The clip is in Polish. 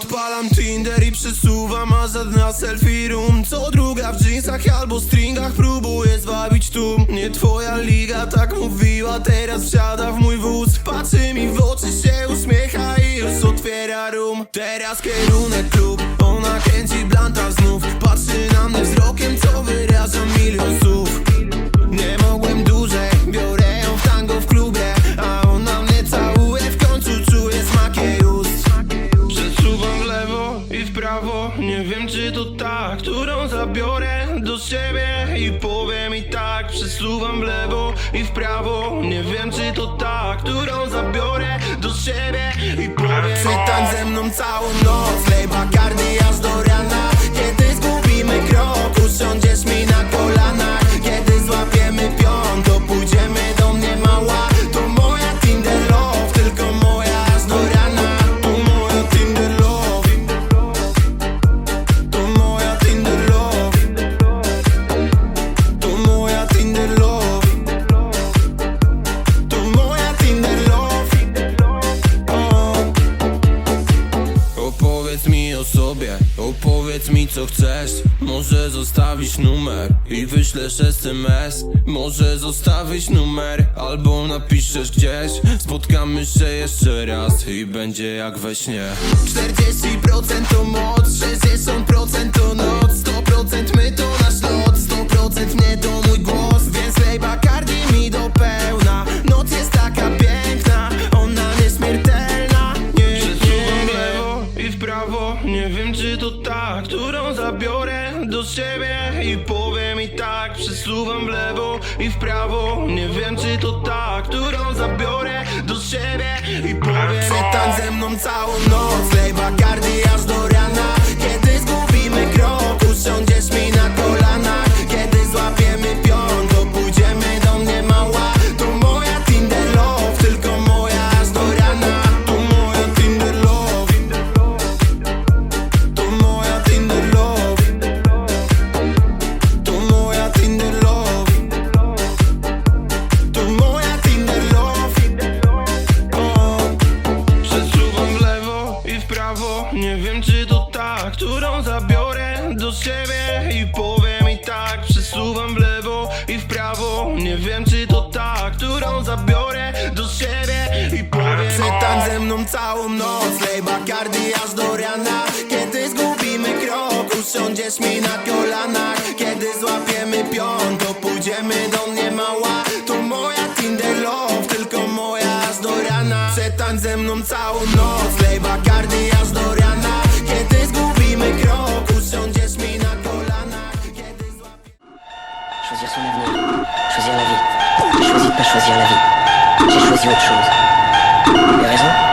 Odpalam Tinder i przesuwam, a żadna selfie room. Co druga w jeansach albo stringach próbuje zwabić tu. Nie twoja liga, tak mówiła, teraz wsiada w mój wóz. Patrzy mi w oczy, się uśmiecha i już otwiera room. Teraz kierunek klub, ona kręci blanta znów. Patrzy na mnie wzrokiem, co wyraża milion słów I powiem i tak Przesuwam w lewo i w prawo. Nie wiem czy to ta, którą zabiorę do siebie I powiem Przytań ze mną całą noc co chcesz Może zostawić numer i wyślesz SMS Może zostawić numer albo napiszesz gdzieś. Spotkamy się jeszcze raz i będzie jak we śnie. 40% to moc, 60% wiem czy to ta, którą zabiorę do siebie I powiem i tak Przesuwam w lewo i w prawo. Nie wiem czy to ta, którą zabiorę do siebie I powiem Przetań ze mną całą noc. Lej Bacardi Nie wiem czy to ta, którą zabiorę do siebie I powiem i tak Przesuwam w lewo i w prawo. Nie wiem czy to ta, którą zabiorę do siebie I powiem Przetań ze mną całą noc Lej Bacardi aż do rana Kiedy zgubimy krok Usiądziesz mi na kolanach. Kiedy złapiemy pion To pójdziemy do mnie mała. To moja Tinder love Tylko moja aż do rana Przetań ze mną całą noc Lej Bacardi aż do rana Choisir son avenir, choisir la vie. J'ai choisi de pas choisir la vie. J'ai choisi autre chose. Y a